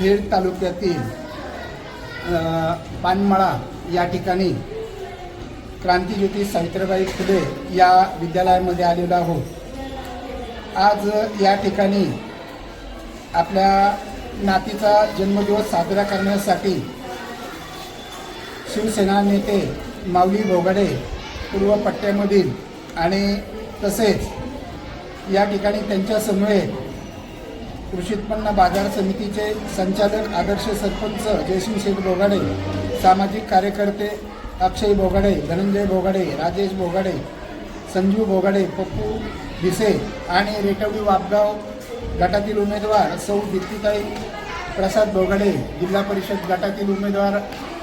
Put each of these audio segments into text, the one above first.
खेड तालुक्यातील पानमळा या ठिकाणी क्रांतीज्योती सावित्रीबाई फुले या विद्यालयामध्ये आलेलो आहोत. आज या ठिकाणी आपल्या नातीचा जन्मदिवस साजरा करण्यासाठी शिवसेना नेते माऊली भोगडे पूर्व पट्ट्यामधील आणि तसेच या ठिकाणी त्यांच्यासमवेत कृषी उत्पन्न बाजार समितीचे संचालक आदर्श सरपंच जयसिंग शेठ बोगाडे सामाजिक कार्यकर्ते अक्षय बोगाडे धनंजय बोगाडे राजेश बोगाडे संजीव बोगाडे पप्पू भिसे आणि रेटवडी वापगाव गटातील उमेदवार सौ दीप्तिताई प्रसाद बोगाडे जिल्हा परिषद गटातील उमेदवार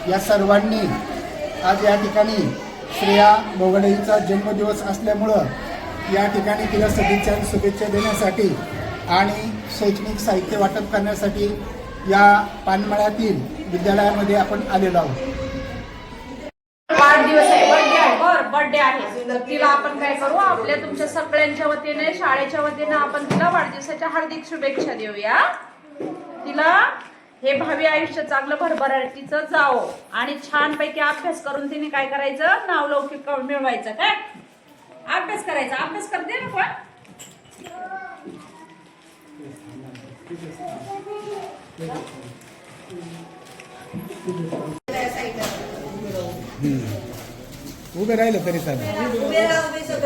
या सर्वांनी आज या ठिकाणी श्रेया बोगडेचा जन्मदिवस असल्यामुळं या ठिकाणी तिला सदिच्छा शुभेच्छा देण्यासाठी आणि शैक्षणिक साहित्य वाटप करण्यासाठी या पानमळ्यातील विद्यालयामध्ये आपण आलेलो आहोत. वाढदिवस आहे. बर्थडे आहे. बर बर्थडे आहे. तर तिला आपण काय करू? आपल्या तुमच्या सगळ्यांच्या वतीने शाळेच्या वतीने आपण तिला वाढदिवसाच्या हार्दिक शुभेच्छा देऊया. तिला हे भावी आयुष्य चांगलं भरभराटीचं जावं. आणि छानपैकी अभ्यास करून तिने काय करायचं? नाव लौकिक मिळवायचं. काय? अभ्यास करायचा. अभ्यास करते ना पण उभे राहिलं तरी चालेल.